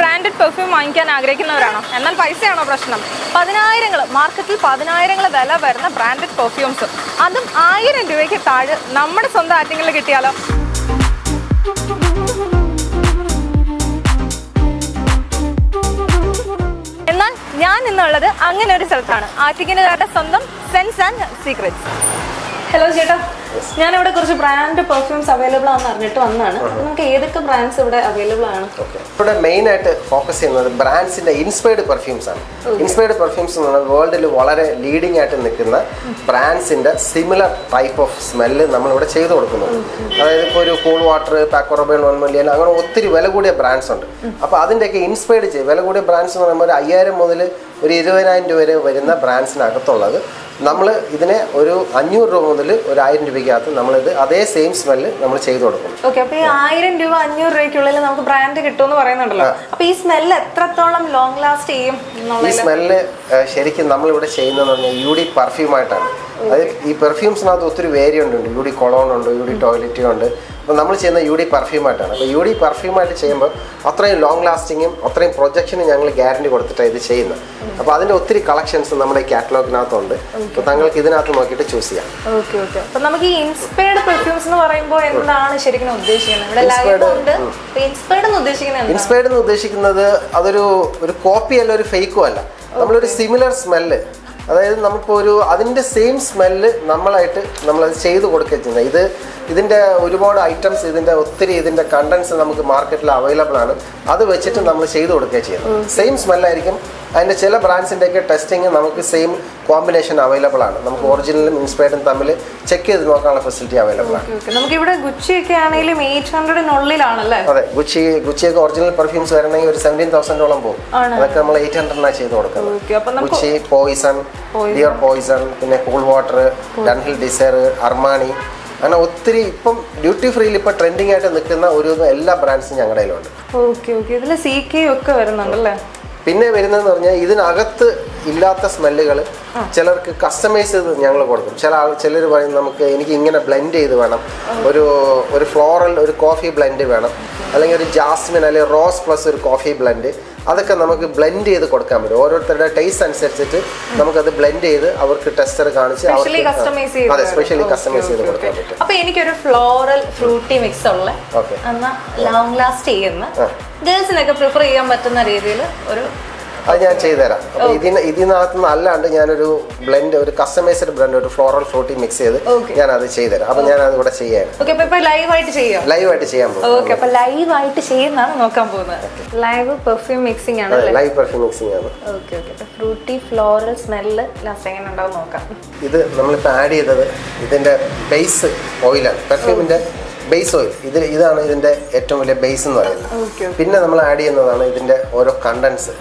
Branded perfume വാങ്ങിക്കാൻ ആഗ്രഹിക്കുന്നവരാണോ? എന്നാൽ പൈസയാണോ പ്രശ്നം? പതിനായിരങ്ങൾ മാർക്കറ്റിൽ പതിനായിരങ്ങൾ വില വരുന്ന ബ്രാൻഡഡ് പെർഫ്യൂംസ് അതും ആയിരം രൂപയ്ക്ക് താഴെ നമ്മുടെ സ്വന്തം ആറ്റിങ്ങളിൽ കിട്ടിയാലോ? എന്നാൽ ഞാൻ ഇന്നുള്ളത് അങ്ങനെ ഒരു സ്ഥലത്താണ്. ആറ്റിങ്ങിനുകാരുടെ സ്വന്തം സെൻസ് ആൻഡ് സീക്രറ്റ്സ് ഹലോ ചേട്ടാ. ഞാനിവിടെ കുറച്ച് ബ്രാൻഡ് പെർഫ്യൂംസ് അവൈലബിൾ ആണെന്ന് അറിഞ്ഞിട്ട് വന്നാണ് നമുക്ക് ഏതൊക്കെ ബ്രാൻഡ്സ് ഇവിടെ അവൈലബിൾ ആണ്? ഇവിടെ മെയിൻ ആയിട്ട് ഫോക്കസ് ചെയ്യുന്നത് ബ്രാൻഡ്സിന്റെ ഇൻസ്പയർഡ് പെർഫ്യൂംസ് ആണ്. ഇൻസ്പയർഡ് പെർഫ്യൂംസ് എന്ന് പറഞ്ഞാൽ വേൾഡിൽ വളരെ ലീഡിംഗ് ആയിട്ട് നിൽക്കുന്ന ബ്രാൻഡ്സിന്റെ സിമിലർ ടൈപ്പ് ഓഫ് സ്മെല്ല് നമ്മളിവിടെ ചെയ്തു കൊടുക്കുന്നു അതായത് ഇപ്പോൾ ഒരു Cool Water Paco Rabanne One Million അങ്ങനെ ഒത്തിരി വില കൂടിയ ബ്രാൻഡ്സ് ഉണ്ട്. അപ്പോൾ അതിന്റെയൊക്കെ ഇൻസ്പയർഡ് ചെയ്യും വില കൂടിയ ബ്രാൻഡ്സ് എന്ന് പറയുമ്പോൾ ഒരു അയ്യായിരം മുതൽ ഒരു ഇരുപതിനായിരം രൂപ വരെ വരുന്ന ബ്രാൻഡ്സിനകത്തുള്ളത് നമ്മൾ ഇതിനെ ഒരു അഞ്ഞൂറ് രൂപ മുതൽ ഒരു ആയിരം രൂപയ്ക്കകത്ത് നമ്മളിത് അതേ സെയിം സ്മെല്ല് നമ്മൾ ചെയ്തു കൊടുക്കും. ഓക്കെ അപ്പൊ ഈ ആയിരം രൂപ അഞ്ഞൂറ് രൂപയ്ക്കുള്ളിൽ നമുക്ക് ബ്രാൻഡ് കിട്ടുമെന്ന് പറയുന്നുണ്ടല്ലോ. അപ്പൊ ഈ സ്മെല്ല് എത്രത്തോളം ലോങ് ലാസ്റ്റ് ചെയ്യും ഈ സ്മെല്ല് ശരിക്കും നമ്മളിവിടെ ചെയ്യുന്നതെന്ന് പറഞ്ഞാൽ യു ഡി പെർഫ്യൂമായിട്ടാണ് അത് ഈ പെർഫ്യൂംസിനകത്ത് ഒത്തിരി വേരിയന്റ് ഉണ്ട്. യു ഡി കൊളോൺ ഉണ്ട് യു ഡി ടോയ്ലറ്റ് ഉണ്ട്. അപ്പോൾ നമ്മൾ ചെയ്യുന്ന യു ഡി പെർഫ്യൂമായിട്ടാണ്. അപ്പോൾ യു ഡി പെർഫ്യൂമായിട്ട് ചെയ്യുമ്പോൾ അത്രയും ലോങ് ലാസ്റ്റിങ്ങും അത്രയും പ്രൊജക്ഷനും ഞങ്ങൾ ഗ്യാരണ്ടി കൊടുത്തിട്ടാണ് ഇത് ചെയ്യുന്നത്. അപ്പോൾ അതിന്റെ ഒത്തിരി കളക്ഷൻസ് നമ്മുടെ കാറ്റലോഗിനകത്തുണ്ട് അപ്പോൾ താങ്കൾക്ക് ഇതിനകത്ത് നോക്കിയിട്ട് ചൂസ് ചെയ്യാം. Okay okay. അപ്പോൾ നമുക്ക് ഈ ഇൻസ്പയർഡ് പെർഫ്യൂംസ് എന്ന് പറയുമ്പോൾ എന്താണ് ശരിക്കും ഉദ്ദേശിക്കുന്നത്? ഇൻസ്പയർഡ് എന്ന് ഉദ്ദേശിക്കുന്നത് ഇൻസ്പയർഡ് എന്ന് ഉദ്ദേശിക്കുന്നത് അതൊരു ഒരു കോപ്പി അല്ല ഒരു ഫേക്കും അല്ല. നമ്മളൊരു സിമിലർ സ്മെല്ല് അതായത് നമുക്കിപ്പോൾ ഒരു അതിന്റെ സെയിം സ്മെല്ല് നമ്മളായിട്ട് നമ്മളത് ചെയ്ത് കൊടുക്കുക ചെയ്യുന്നത്. ഇത് ഇതിന്റെ ഒരുപാട് ഐറ്റംസ് ഇതിന്റെ ഒത്തിരി ഇതിന്റെ കണ്ടൻസ് നമുക്ക് മാർക്കറ്റിൽ അവൈലബിൾ ആണ്. അത് വെച്ചിട്ട് നമ്മൾ ചെയ്ത് കൊടുക്കുക ചെയ്യുന്നത്. സെയിം സ്മെല്ലായിരിക്കും അതിന്റെ ചില ബ്രാൻഡ്സിന്റെയൊക്കെ ടെസ്റ്റിംഗ് നമുക്ക് സെയിം കോമ്പിനേഷൻ അവൈലബിൾ ആണ്. നമുക്ക് ഒറിജിനലും ഇൻസ്പയർഡും തമ്മിൽ ചെക്ക് ചെയ്ത് നോക്കാനുള്ള ഫെസിലിറ്റി അവൈലബിൾ ആണ്. നമുക്ക് ഇവിടെ ഗുച്ചിയൊക്കെ ആണെങ്കിലും എയ്റ്റ് ഹൺഡ്രഡിനുള്ളിലാണല്ലേ അതെ ഗുച്ചി ഗുച്ചിയൊക്കെ ഒറിജിനൽ പെർഫ്യൂംസ് വരണമെങ്കിൽ ഒരു സെവന്റീൻ തൗസൻഡോളം പോകും. അതൊക്കെ നമ്മൾ എയ്റ്റ് ഹൺഡ്രഡിനാണ് ചെയ്ത് കൊടുക്കുന്നത്. ഗുച്ചി പോയിസൺ ഡിയർ പോയിസൺ പിന്നെ Cool Water Dunhill Desire Armani അങ്ങനെ ഒത്തിരി ഇപ്പം ഡ്യൂട്ടി ഫ്രീയിൽ ഇപ്പം ട്രെൻഡിങ് ആയിട്ട് നിൽക്കുന്ന ഒരു എല്ലാ ബ്രാൻഡ്സും ഞങ്ങളുടെ കയ്യിലുണ്ട്. ഓക്കെ ഓക്കെ ഇതിൽ സി കെ ഒക്കെ വരുന്നുണ്ടല്ലേ? പിന്നെ വരുന്നതെന്ന് പറഞ്ഞാൽ ഇതിനകത്ത് ഇല്ലാത്ത സ്മെല്ലുകൾ ചിലർക്ക് കസ്റ്റമൈസ് ചെയ്ത് ഞങ്ങൾ കൊടുക്കും. ചില ആൾ ചിലർ പറയും നമുക്ക് എനിക്ക് ഇങ്ങനെ ബ്ലെൻഡ് ചെയ്ത് വേണം. ഒരു ഒരു ഫ്ലോറൽ ഒരു കോഫി ബ്ലെൻഡ് വേണം. അല്ലെങ്കിൽ ഒരു ജാസ്മിൻ അല്ലെങ്കിൽ റോസ് പ്ലസ് ഒരു കോഫി ബ്ലെൻഡ് അതൊക്കെ നമുക്ക് ബ്ലെൻഡ് ചെയ്ത് കൊടുക്കാൻ പറ്റും. ഓരോരുത്തരുടെ ടേസ്റ്റ് അനുസരിച്ചിട്ട് നമുക്കത് ബ്ലെൻഡ് ചെയ്ത് അവർക്ക് ടെസ്റ്റർ കാണിച്ച് അതെ സ്പെഷ്യലി കസ്റ്റമൈസ് ചെയ്ത് കൊടുക്കാൻ പറ്റും. അപ്പൊ എനിക്കൊരു ഫ്ലോറൽ ഫ്രൂട്ടി മിക്സ് ഉള്ള. ലോങ് ലാസ്റ്റ് ചെയ്യുന്ന. ഗേൾസിനൊക്കെ പ്രിഫർ ചെയ്യാൻ പറ്റുന്ന രീതിയിൽ ഒരു അത് ഞാൻ ചെയ്തുതരാം. അപ്പോൾ ഇതിന് ഇതിനകത്ത് നിന്ന് അല്ലാണ്ട് ഞാനൊരു ബ്ലെൻഡ് ഒരു കസ്റ്റമൈസ്ഡ് ബ്ലെൻഡ് ഒരു ഫ്ലോറൽ ഫ്രൂട്ടി മിക്സ് ചെയ്ത്. ഞാൻ അത് ചെയ്തുതരാം. അപ്പോൾ ഞാൻ അത് ഇവിടെ ചെയ്യാൻ ഓക്കെ അപ്പൊ ഇപ്പൊ ലൈവ് ആയിട്ട് ചെയ്യാം. ലൈവായിട്ട് ചെയ്യാൻ പോകും. അപ്പൊ ചെയ്യുന്നതാണ് നോക്കാൻ പോകുന്നത്. ലൈവ് പെർഫ്യൂം മിക്സിംഗ് ആണ് അല്ലേ? ലൈവ് പെർഫ്യൂം മിക്സിംഗ് ആണ്. Okay okay fruity floral smell last എങ്ങനെ ഉണ്ടാവും നോക്കാം. ഇത് നമ്മളിപ്പോൾ ആഡ് ചെയ്തത് ഇതിന്റെ ബേസ് ഓയിലാണ് പെർഫ്യൂമിന്റെ ബേസ് ഓയിൽ ഇത് ഇതാണ് ഇതിന്റെ ഏറ്റവും വലിയ ബേസ് എന്ന് പറയുന്നത്. പിന്നെ നമ്മൾ ആഡ് ചെയ്യുന്നതാണ് ഇതിന്റെ ഓരോ കണ്ടൻസ്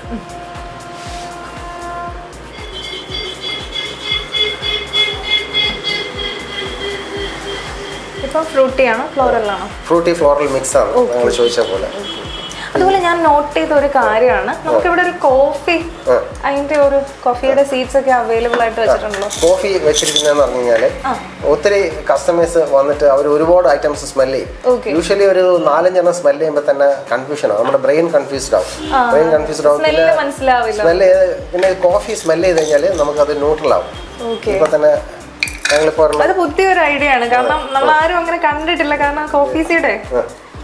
ഫ്രൂട്ടി ആണോ ഫ്ലോറൽ ആണോ ഫ്രൂട്ടി ഫ്ലോറൽ മിക്സ് ആണ് നിങ്ങൾ ചോദിച്ച പോലെ. അതുപോലെ ഞാൻ നോട്ട് ചെയ്ത ഒരു കാര്യമാണ്. നമുക്ക് ഇവിടെ ഒരു കോഫി. അതിന്റെ ഒരു കോഫിയുടെ സീറ്റ്സ് ഒക്കെ അവൈലബിൾ ആയിട്ട് വെച്ചിട്ടുണ്ടല്ലോ. കോഫി വെച്ചിരിക്കുന്നതെന്ന് പറഞ്ഞു കഴിഞ്ഞാൽ ഒത്തിരി കസ്റ്റമേഴ്സ് വന്നിട്ട് അവർ ഒരുപാട് ഐറ്റംസ് സ്മെൽ ചെയ്യും. യൂഷ്വലി ഒരു നാലഞ്ചെണ്ണം സ്മെൽ ചെയ്യുമ്പോൾ തന്നെ കൺഫ്യൂഷൻ ആവും. നമ്മുടെ ബ്രെയിൻ കൺഫ്യൂസ്ഡ് ആവും. ബ്രെയിൻ കൺഫ്യൂസ്ഡ് ആവും. പിന്നെ മനസ്സിലാവില്ല. സ്മെൽ ചെയ്ത് പിന്നെ കോഫി സ്മെൽ ചെയ്ത് കഴിഞ്ഞാൽ നമുക്ക് അത് ന്യൂട്രൽ ആവും ഇപ്പൊ തന്നെ അത് പുതിയ ഒരു ഐഡിയ ആണ്. കാരണം നമ്മൾ ആരും അങ്ങനെ കണ്ടിട്ടില്ല. കാരണം കോഫി സീഡ്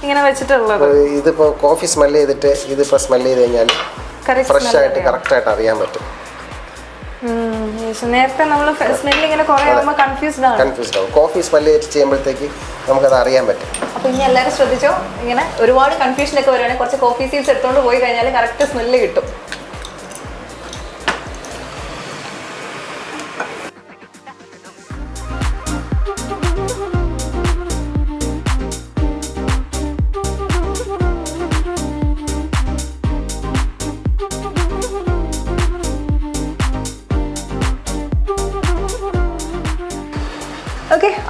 ഇങ്ങനെ വെച്ചിട്ടുള്ളത്. ഇതിപ്പോ കോഫി സ്മെൽ ചെയ്തിട്ട് ഇതിപ്പോ സ്മെൽ ചെയ്ത് കഴിഞ്ഞാൽ ഫ്രഷ് ആയിട്ട് കറക്റ്റ് ആയിട്ട് അറിയാൻ പറ്റും. നേരത്തെ നമ്മൾ സ്മെല്ല് ഇങ്ങനെ കുറെ ആകുമ്പോൾ കൺഫ്യൂസ്ഡ് ആണ്. കൺഫ്യൂസ്ഡ് ആവും. കോഫി സ്മെല്ല് ചെയ്യുമ്പോഴത്തേക്ക് നമുക്കത് അറിയാൻ പറ്റും. അപ്പൊ ഇനി എല്ലാവരും ശ്രദ്ധിച്ചോ? ഇങ്ങനെ ഒരുപാട് കൺഫ്യൂഷൻ ഒക്കെ വരുവാണെങ്കിൽ കുറച്ച് കോഫി സീഡ്സ് എടുത്തോണ്ട് പോയി കഴിഞ്ഞാൽ കറക്റ്റ് സ്മെല്ല് കിട്ടും.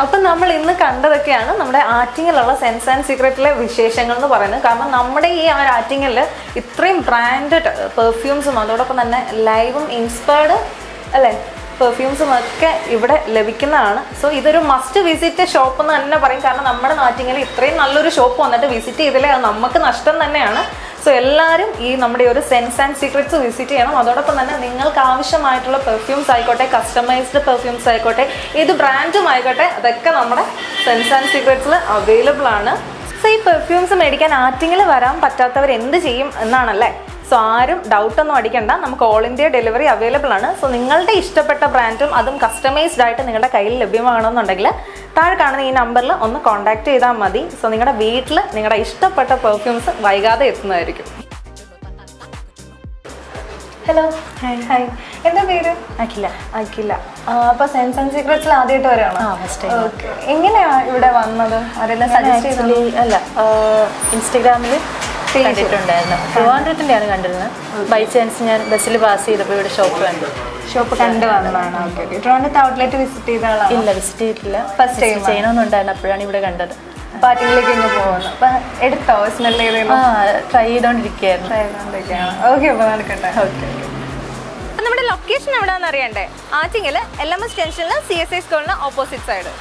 അപ്പം നമ്മൾ ഇന്ന് കണ്ടതൊക്കെയാണ് നമ്മുടെ ആറ്റിങ്ങലുള്ള സെൻസ് ആൻഡ് സീക്രട്ടിലെ വിശേഷങ്ങൾ എന്ന് പറയുന്നത്. കാരണം നമ്മുടെ ഈ ആ ഒരു ആറ്റിങ്ങിൽ ഇത്രയും ബ്രാൻഡഡ് പെർഫ്യൂംസും അതോടൊപ്പം തന്നെ ലൈവും ഇൻസ്പയർഡ് അല്ലേ? പെർഫ്യൂംസും ഒക്കെ ഇവിടെ ലഭിക്കുന്നതാണ്. സോ ഇതൊരു മസ്റ്റ് വിസിറ്റ് ഷോപ്പ് എന്ന് തന്നെ പറയും. കാരണം നമ്മുടെ നാറ്റിങ്ങൽ ഇത്രയും നല്ലൊരു ഷോപ്പ് വന്നിട്ട് വിസിറ്റ് ചെയ്തില്ലേ? നമുക്ക് നഷ്ടം തന്നെയാണ്. സോ എല്ലാവരും ഈ നമ്മുടെ ഒരു സെൻസ് ആൻഡ് സീക്രറ്റ്സ് വിസിറ്റ് ചെയ്യണം. അതോടൊപ്പം തന്നെ നിങ്ങൾക്ക് ആവശ്യമായിട്ടുള്ള പെർഫ്യൂംസ് ആയിക്കോട്ടെ കസ്റ്റമൈസ്ഡ് പെർഫ്യൂംസ് ആയിക്കോട്ടെ ഏത് ബ്രാൻഡും ആയിക്കോട്ടെ അതൊക്കെ നമ്മുടെ സെൻസ് ആൻഡ് സീക്രറ്റ്സിൽ അവൈലബിൾ ആണ്. സോ ഈ പെർഫ്യൂംസ് മേടിക്കാൻ ആറ്റിങ്ങിൽ വരാൻ പറ്റാത്തവർ എന്ത് ചെയ്യും എന്നാണല്ലേ? സോ ആരും ഡൗട്ട് ഒന്നും അടിക്കണ്ട. നമുക്ക് ഓൾ ഇന്ത്യ ഡെലിവറി അവൈലബിൾ ആണ്. സോ നിങ്ങളുടെ ഇഷ്ടപ്പെട്ട ബ്രാൻഡും അതും കസ്റ്റമൈസ്ഡ് ആയിട്ട് നിങ്ങളുടെ കയ്യിൽ ലഭ്യമാകണമെന്നുണ്ടെങ്കിൽ താഴെ കാണുന്ന ഈ നമ്പറിൽ ഒന്ന് കോൺടാക്ട് ചെയ്താൽ മതി. സോ നിങ്ങളുടെ വീട്ടിൽ നിങ്ങളുടെ ഇഷ്ടപ്പെട്ട പെർഫ്യൂംസ് വൈകാതെ എത്തുന്നതായിരിക്കും. ഹലോ ഹായ് ഹായ് എന്താ പേര്? അഖില. അഖില. അപ്പൊ സെൻസ് ആൻഡ് സീക്രട്സിൽ ആദ്യമായിട്ട് വരികയാണോ? ആ, first ഓക്കെ എങ്ങനെയാ ഇവിടെ വന്നത്? ആരെല്ലാം സജസ്റ്റ് അല്ല ഇൻസ്റ്റഗ്രാമിൽ കണ്ടിട്ടുണ്ടായിരുന്നു. ട്രിവാൻഡ്രത്തിന്റെയാണ് കണ്ടിരുന്നത്. ബൈ ചാൻസ് ഞാൻ ബസ്സിൽ പാസ് ചെയ്തപ്പോൾ ഇവിടെ ഷോപ്പ് കണ്ടു. ഷോപ്പ് കണ്ടു വന്നതാണ്. ഓക്കെ ഓക്കെ ട്രിവാൻഡ്രത്ത് ഔട്ട്ലെറ്റ് വിസിറ്റ് ചെയ്ത ആളാണ്? ഇല്ല വിസിറ്റ് ചെയ്തിട്ടില്ല. ഫസ്റ്റ് ടൈം ചെയ്യണമെന്നുണ്ടായിരുന്നു അപ്പോഴാണ് ഇവിടെ കണ്ടത്. പാറ്റിങ്ങിലേക്ക് ഇങ്ങ് പോകുന്നു അപ്പൊ എടുത്തോ? സ്മെൽ ആ ചെയ്തോ ട്രൈ ചെയ്തോണ്ടിരിക്കുകയായിരുന്നു ഓക്കെ അപ്പൊ നടക്കട്ടെ. ഓക്കെ നമ്മുടെ ലൊക്കേഷൻ എവിടെയാണെന്ന് അറിയണ്ടേ? ആറ്റിങ്ങിൽ എൽ എം എസ് ജംഗ്ഷനിൽ സി എസ് ഐ സ്കൂളിന് ഓപ്പോസിറ്റ് സൈഡ്